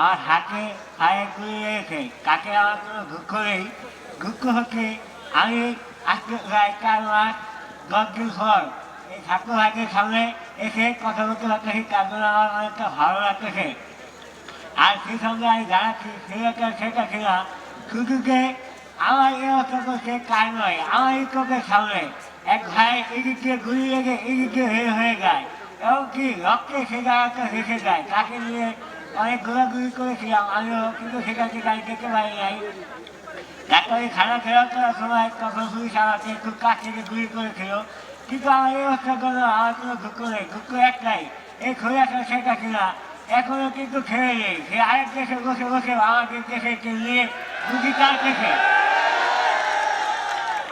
আমার হাতে পায়ে গুলি রেখে তাকে আমার কোনো দুঃখ নেই? দুঃখ হচ্ছে আমি আজকে প্রায় মাস দশ দিন পর এই ভাইয়ের সামনে এসে কথা বলতে পারতেছি, তার জন্য আমার অনেকটা ভালো লাগতেছে। আর সেই সঙ্গে আমি জানাচ্ছি সেটা সেটা ছিল শুধু যে আমার এই অর্থ করছে কাজ নয়? আমার এই চোখের সামনে এক ভাই এদিকে গুলি লেগে এদিকে হয়ে হয়ে যায়। এবং কি রক্তে সে জায়গাটা হেসে যায়, তাকে নিয়ে অনেক ঘোরাঘুরি করেছিলাম, আমিও কিন্তু সেটা থেকে আমি যেতে পারি নাই ডাক্তারি ফেরত করার সময় তখন পুলিশ আমাকে একটু কাছ থেকে গুলি করেছিল। কিন্তু আমার এই অবস্থা করল আমার কোনো দুঃখ নেই, দুঃখ একটাই, এই খোলাটা সেটা কিনা এখনও কিন্তু ছেড়ে নেই, সে আরেক দেশে বসে বসে আমাদের দেশে নিয়ে বুঝি তার দেশে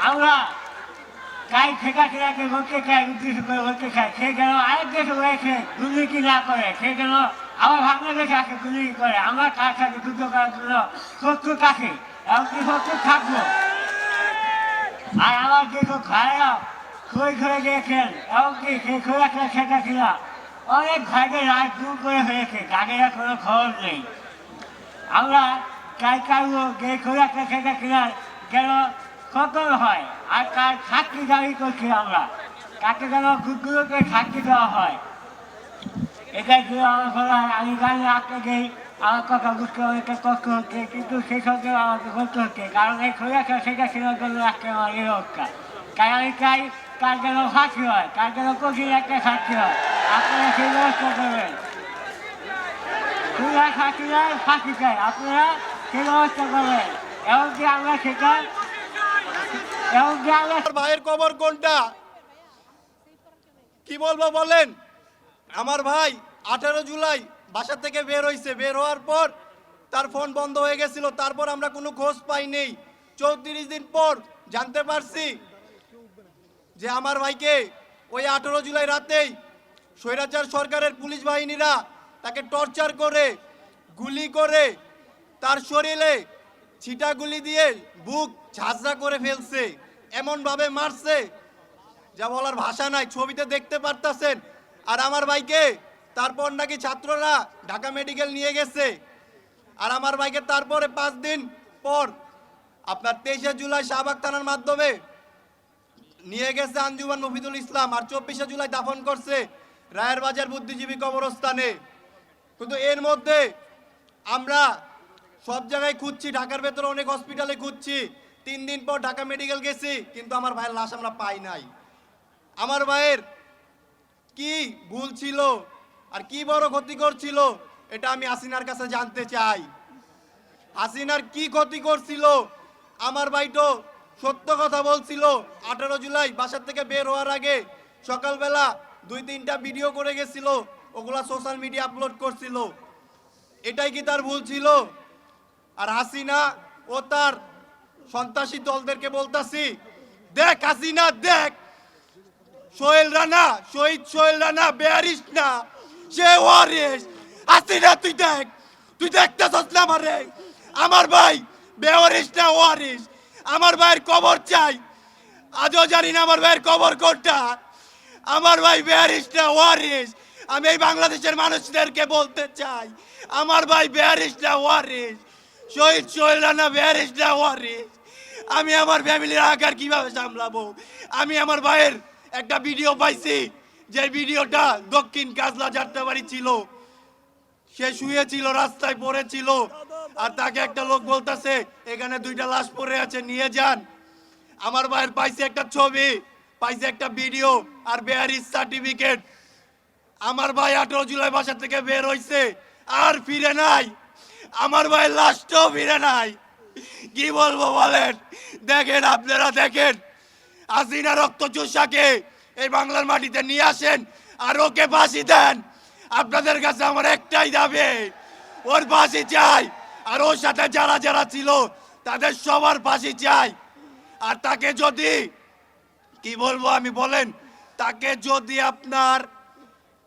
আমরা তাই শেখা শেখাকে বলতে চাই, উদ্দেশ্য করে বলতে চাই, সে যেন আরেক দেশে রয়েছে দুর্নীতি না করে, সে যেন আমার বাংলাদেশে আসে দুর্নীতি করে, আমরা তার সাথে যুদ্ধ করার জন্য শত্রু থাকে এমনকি শত্রু থাকব? আর আমার যে যেসব ভাইরা খই করে দিয়েছেন এমনকি সেই খই একটা শেখা ছিল। অনেক ভাইদের রাত দূর করে হয়েছে তাদের কোনো খবর নেই। আমরা চাই কারও যে খই একটা শেখা ছিল যেন সকল হয়, আর তার সাক্ষী দাবি করছি আমরা, তাকে যেন কুকুরকে সাক্ষী দেওয়া হয়। এটাই ছিল আমার বলা আমি জানি আপনাকে আমার কথা বুঝতে অনেকটা কষ্ট হচ্ছে, কিন্তু সেই সঙ্গে আমাকে বলতে হচ্ছে, কারণ এই খোলাটা সেটা ছিল জন্য আজকে আমার এই অবস্থা তাই আমি চাই তার যেন ফাঁসি হয় তার যেন কঠিন একটা শাস্তি হয়, আপনারা সেই ব্যবস্থা করবেন। খোলা ফাঁসি নয় ফাঁসি চাই, আপনারা সেই ব্যবস্থা করবেন। এমনকি আমরা সেটা এমনকি আমার ভাইয়ের কবর কোনটা? কি বলব বলেন? আমার ভাই আঠারো জুলাই বাসা থেকে বের হয়েছে বের হওয়ার পর তার ফোন বন্ধ হয়ে গেছিল। তারপর আমরা কোনো খোঁজ পাইনি চৌত্রিশ দিন পর জানতে পারছি যে আমার ভাইকে ওই আঠারো জুলাই রাতেই স্বৈরাচার সরকারের পুলিশ বাহিনীরা তাকে টর্চার করে, গুলি করে, তার শরীরে ছিটা গুলি দিয়ে বুক ঝাঁঝরা করে ফেলছে, এমনভাবে মারছে, যা বলার ভাষা নাই। ছবিতে দেখতে পারতাছেন আর আমার ভাইকে, তারপর নাকি ছাত্ররা ঢাকা মেডিকেল নিয়ে গেছে। আর আমার ভাইকে তারপরে পাঁচ দিন পর আপনার তেইশে জুলাই শাহবাগ থানার মাধ্যমে নিয়ে গেছে আঞ্জুমান মফিদুল ইসলাম আর চব্বিশে জুলাই দাফন করছে রায়ের বাজার বুদ্ধিজীবী কবরস্থানে। কিন্তু এর মধ্যে আমরা সব জায়গায় খুঁজছি, ঢাকার ভেতরে অনেক হসপিটালে খুঁজছি। তিন দিন পর ঢাকা মেডিকেল গেছি, কিন্তু আমার ভাইয়ের লাশ আমরা পাই নাই। আমার ভাইয়ের কি ভুল ছিল? আর কি বড় ক্ষতি করছিল? এটা আমি হাসিনার কাছে জানতে চাই। হাসিনার কি ক্ষতি করছিল? আমার তো সত্য কথা বলছিল। আঠারো জুলাই বাসার থেকে বের হওয়ার আগে সকালবেলা দুই তিনটা ভিডিও করে গেছিল। ওগুলা সোশ্যাল মিডিয়া আপলোড করছিল। এটাই কি তার ভুল ছিল? আর হাসিনা ও তার সন্ত্রাসী দলদেরকে বলতাছি, দেখ হাসিনা, দেখ সোহেল রানা, শহীদ সোহেল রানা বেয়ারিস না, সে ওয়ারিস আসি না তুই দেখ, তুই দেখতেছস না আমারে? আমার ভাই বেওয়ারিস না ওয়ারিস আমার ভাইয়ের কবর চাই। আজও জানি না আমার ভাইয়ের কবর কোনটা। আমার ভাই বেয়ারিস না ওয়ারিস আমি এই বাংলাদেশের মানুষদেরকে বলতে চাই। আমার ভাই বেয়ারিস না ওয়ারিস শহীদ সোহেল রানা বেয়ারিস না ওয়ারিস আমি আমার ফ্যামিলির আকার কীভাবে সামলাবো? আমি আমার ভাইয়ের একটা ভিডিও পাইছি যে ভিডিওটা দক্ষিণ কাজলা যাত্রাবাড়ি ছিল। সে শুয়েছিল, রাস্তায় পড়েছিল, আর তাকে একটা লোক বলতেছে, এখানে দুইটা লাশ পড়ে আছে, নিয়ে যান। আমার ভাইয়ের পাইছে একটা ছবি, পাইছে একটা ভিডিও আর বেয়ারিস সার্টিফিকেট আমার ভাই আঠারো জুলাই বাসা থেকে বের হইছে, আর ফিরে নাই। আমার ভাইয়ের লাশটাও ফিরে নাই। কি বলব বলেন? দেখেন, আপনারা দেখেন। হাসিনা রক্ত চুষাকে এই বাংলার মাটিতে নিয়ে আসেন আর ওকে ফাঁসি দেন। আপনাদের কাছে আমার একটাই দাবি, ওর ফাঁসি চাই। আর ওর সাথে যারা যারা ছিল, তাদের সবার ফাঁসি চাই। আর তাকে যদি, কি বলব আমি বলেন, তাকে যদি আপনার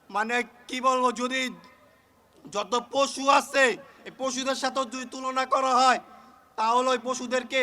মানে কি বলব, যদি যত পশু আছে, এই পশুদের সাথে যদি তুলনা করা হয়, তাহলে ওই পশুদেরকে